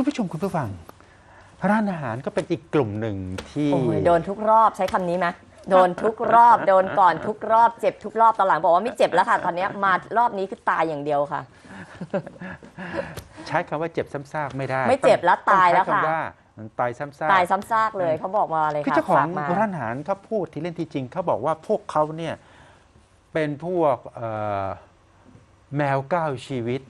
คุณผู้ชมคุณผู้ฟัง ร้านอาหารก็เป็นอีกกลุ่มหนึ่งที่ โอ้ยโดนทุกรอบใช้คำนี้ไหมโดนทุกรอบ โดนก่อนทุกรอบเจ็บทุกรอบตอนหลังบอกว่าไม่เจ็บแล้วค่ะ ตอนเนี้ยมารอบนี้คือตายอย่างเดียวค่ะ ใช้คำว่าเจ็บซ้ำซากไม่ได้ไม่เจ็บแล้วองตายแล้วใช้ค่ะคำว่าตายซ้ำซาก ตายซ้ำซากเลยเขาบอกมาเลยคือค่ะเจ้าของฝกมาร้านอาหารเขาพูดที่เล่นที่จริงเขาบอกว่าพวกเขาเนี่ยเป็นพวกเอ่อแมวเก้าชีวิต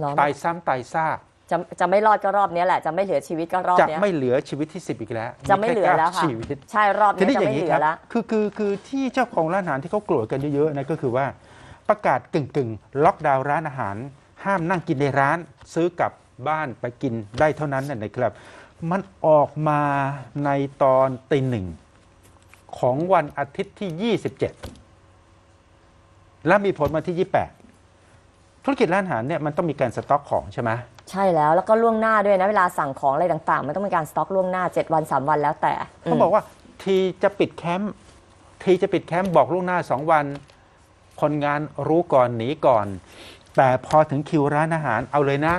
เนาะตายซ้ำตายซาก จะจะไม่รอดก็รอบเนี้ยแหละจะไม่เหลือชีวิตก็รอบจะเนี้ย ไม่เหลือชีวิตที่สิบอีกแล้วจะไม่เหลือค่แล้วค่ะชีวิต ใช่รอบทีเนี้ยนี้จะอย่างไม่นี้เหลืคอรับแล้ว คือคือคือที่เจ้าของร้านอาหารที่เขาโกรธกันเยอะๆนะก็คือว่าประกาศกึ่งกึ่งๆล็อกดาวน์ร้านอาหาร ห้ามนั่งกินในร้าน ซื้อกลับบ้านไปกินได้เท่านั้นนะนะครับ มันออกมาในตอนตีหนึ่งของวันอาทิตย์ที่ 27 และมีผลมาที่ 28 ธุรกิจร้านอาหารเนี่ยมันต้องมีการสต็อกของใช่ไหมใช่แล้วแล้วก็ล่วงหน้าด้วยนะเวลาสั่งของอะไรต่างๆ มันต้องมีการสต็อกล่วงหน้า 7 วัน 3 วันแล้วแต่เขาบอกว่าทีจะปิดแคมป์ทีจะปิดแคมป์บอกล่วงหน้าสองวัน คนงานรู้ก่อนหนีก่อน แต่พอถึงคิวร้านอาหารเอาเลยนะ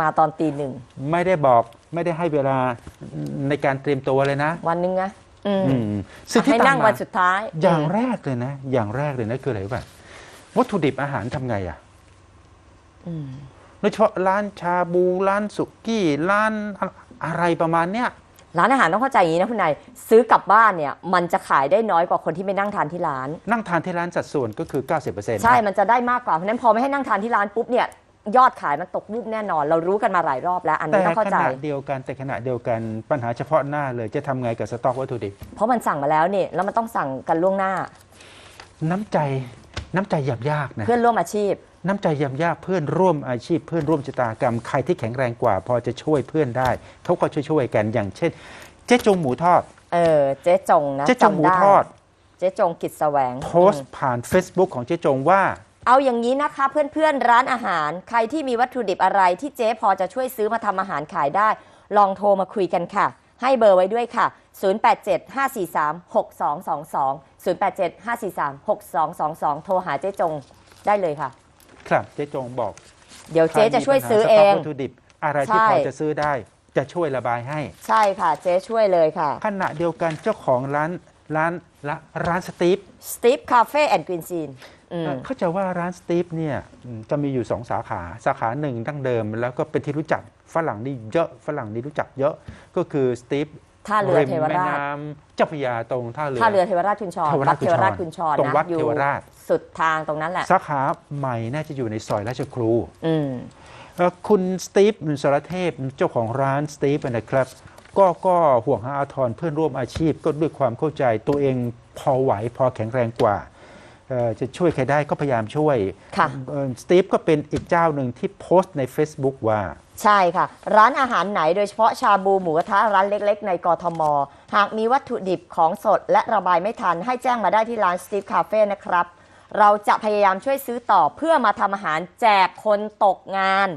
มาตอนตีหนึ่งไม่ได้บอกไม่ได้ให้เวลาในการเตรียมตัวเลยนะ วันหนึงนะอืมอืมสิ่งที่ให้ตานั่มงมาวันสุดท้ายอย่างมแรกเลยนะ อย่างแรกเลยนะคืออะไรรู้ป่ะวัตถุดิบอาหารทำไงอะอืม โดยเฉพาะร้านชาบูร้านสุกี้ร้านอะไรประมาณเนี้ยร้านอาหารต้องเข้าใจอย่างนี้นะคุณนายซื้อกลับบ้านเนี่ยมันจะขายได้น้อยกว่าคนที่ไม่นั่งทานที่ร้าน นั่งทานที่ร้านสัดส่วนก็คือ 90%ใช่มันจะได้มากกว่าเพราะฉะนั้นพอไม่ให้นั่งทานที่ร้านปุ๊บเนี่ยยอดขายมันตกวูบแน่นอน เรารู้กันมาหลายรอบแล้ว อันแต่นี้ต้องเข้าขใจณะเดียวกันแต่ขณะเดียวกันปัญหาเฉพาะหน้าเลยจะทำไงกับสต็อกวัตถุดิบเพราะมันสั่งมาแล้วนี่แล้วมันต้องสั่งกันล่วงหน้า น้ำใจน้ำใจยำยากนะเพื่อนร่วมอาชีพ น้ำใจยำยากเพื่อนร่วมอาชีพเพื่อนร่วมชะตากรรมใครที่แข็งแรงกว่า พอจะช่วยเพื่อนได้เขาก็ช่วยๆกันอย่างเช่น เจ๊จงหมูทอด เออเจ๊จงนะเจ๊จงหมูจำได้ทอด เจ๊จงกิจแสวงโพสต์ผ่าน Facebook ของเจ๊จงว่าเอาอย่างนี้นะคะเพื่อนๆร้านอาหาร ใครที่มีวัตถุดิบอะไรที่เจ๊พอจะช่วยซื้อมาทำอาหารขายได้ ลองโทรมาคุยกันค่ะ ให้เบอร์ไว้ด้วยค่ะ 087-543-6222 087-543-6222 โทรหาเจ๊จงได้เลยค่ะ ครับเจ๊จงบอกเดี๋ยวเจ๊จะช่วยซื้อใครเอมีปัญหาสต็งวัตถุดิบอะไรที่ใช่ พอจะซื้อได้ จะช่วยระบายให้ ใช่ค่ะเจ๊ช่วยเลยค่ะขณะเดียวกันเจ้าของร้านร้านร้านร้านสตีฟสตีฟคาเฟ่แอนด์กรีนซีนอืมเข้าใจว่าร้านสตีฟเนี่ยอืมจะมีอยู่สองสาขาสาขาหนึ่งดั้งเดิม แล้วก็เป็นที่รู้จักฝรั่งนี่เยอะฝรั่งนี่รู้จักเยอะก็คือสตีฟ ท่าเรือริมเทวแม่ราชน้ำเจ้าพระยาตรงท่าเรือท่าเรือเทวราชคุณชรเทวราชวัดเทวราชคุณชรตรงนะวัดอยู่เทวราชสุดทางตรงนั้นแหละสาขาใหม่น่าจะอยู่ในซอยราชครูอืมเอ่อคุณสตีฟสรเทพเจ้าของร้านสตีฟนะครับ ก็ก็ห่วงหาอาทรเพื่อนร่วมอาชีพก็ด้วยความเข้าใจตัวเองพอไหวพอแข็งแรงกว่าเอ่อ จะช่วยใครได้ก็พยายามช่วยค่ะเอ่อสตีฟก็เป็นอีกเจ้าหนึ่งที่โพสต์ใน Facebook ว่า ใช่ค่ะ ร้านอาหารไหนโดยเฉพาะชาบูหมูกระทะร้านเล็ก ๆ ในกรทม หากมีวัตถุดิบของสดและระบายไม่ทัน ให้แจ้งมาได้ที่ร้าน Steve Cafe นะครับ เราจะพยายามช่วยซื้อต่อเพื่อมาทำอาหารแจกคนตกงาน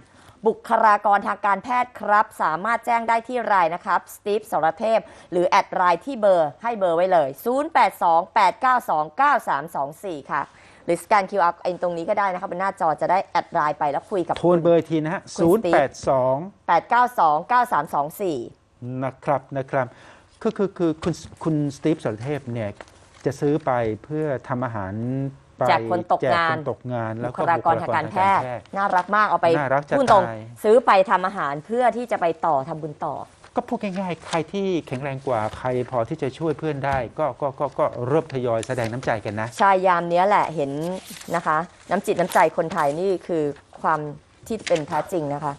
บุคลากรทางการแพทย์ครับ สามารถแจ้งได้ที่รายนะครับ Steve สรเทพ หรือแอดไลน์ที่เบอร์ให้เบอร์ไว้เลย 0828929324 ค่ะ หรือสแกน QR เองตรงนี้ก็ได้นะครับบนหน้าจอจะได้แอดไลน์ไปแล้วคุยกับทวนเบอร์อีกทีนะฮะคุณ082 892-9324 นะครับนะครับคือคือคือคุณคุณสตีฟสรเทพเนี่ยจะซื้อไปเพื่อทำอาหาร ไปแจกคนตกแจงานคนตกงาน แล้วบุก็คลากรทางการแพทย์บุคลกรทางน่ารักมากเอาไปน่ารักจะพูดตรงตายซื้อไปทำอาหารเพื่อที่จะไปต่อทำบุญต่อ ก็พูดง่ายๆ ใครที่แข็งแรงกว่าใครพอที่จะช่วยเพื่อนได้ ก็ก็ก็ก็เริ่มทยอยแสดงน้ำใจกันนะชายยามเนี้ยแหละเห็นนะคะ น้ำจิตน้ำใจคนไทยนี่คือความ ที่เป็นแท้จริงนะคะ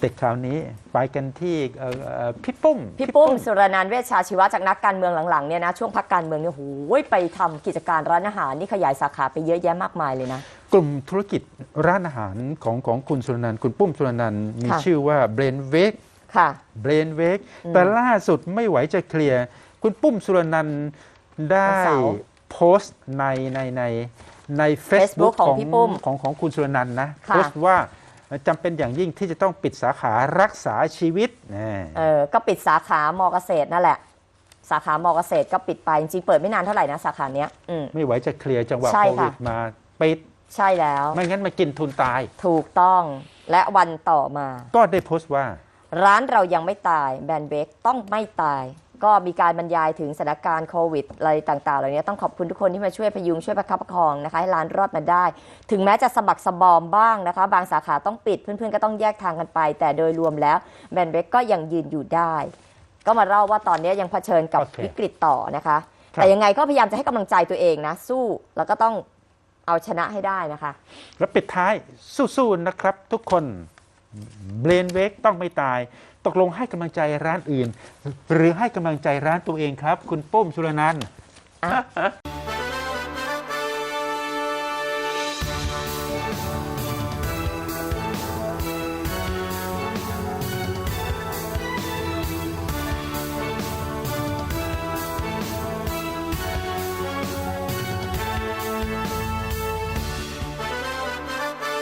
เด็กคราวนี้ไปกันที่เอ่อเอ่อพี่ปุ้มพี่ปุ้มสุรนันท์เวชชาชีวะจากนักการเมืองหลังๆเนี่ยนะช่วงพักการเมืองเนี่ยโอ้ยไปทำกิจการร้านอาหารนี่ขยายสาขาไปเยอะแยะมากมายเลยนะ กลุ่มธุรกิจร้านอาหารของของคุณสุรนันท์คุณปุ้มสุรนันท์มีค่ะ ชื่อว่าเบรนเวกค่ะ เบรนเวกแต่ล่าสุดไม่ไหวจะเคลียร์ คุณปุ้มสุรนันท์ได้วันเสาร์ โพสต์ในในใน ใน Facebook Facebook ของพี่ปุ้มของของคุณสุรนันท์นะค่ะ โพสต์ว่าจำเป็นอย่างยิ่งที่จะต้องปิดสาขารักษาชีวิตแน่เออก็ปิดสาขามอเกษตรนั่นแหละ สาขามอเกษตรก็ปิดไป จริงๆเปิดไม่นานเท่าไหร่นะสาขาเนี้ยอืม ไม่ไหวจะเคลียร์จังหวะใช่โคค่ะ วิดมาปิด ใช่แล้ว ไม่งั้นมากินทุนตาย ถูกต้องและวันต่อมา ก็ได้โพสต์ว่า ร้านเรายังไม่ตายแบรนด์เบคต้องไม่ตาย ก็มีการบรรยายถึงสถานการณ์โควิดอะไรต่างๆเหล่านี้ต้องขอบคุณทุกคนที่มาช่วยพยุงช่วยประคับประคองนะคะให้ร้านรอดมาได้ ถึงแม้จะสะบักสะบอมบ้างนะคะ บางสาขาต้องปิดเพื่อนๆ ก็ต้องแยกทางกันไป แต่โดยรวมแล้วแบรนด์เบคก็ยังยืนอยู่ได้ ก็มาเล่าว่าตอนนี้ยังเผชิญกับโอเควิกฤตต่อนะคะครับแต่ยังไงก็พยายามจะให้กำลังใจตัวเองนะสู้แล้วก็ต้องเอาชนะให้ได้นะคะ แล้วปิดท้ายสู้ๆนะครับทุกคน เบรนเวกต้องไม่ตาย ตกลงให้กำลังใจร้านอื่น หรือให้กำลังใจร้านตัวเองครับ คุณปุ้มชุรนันท์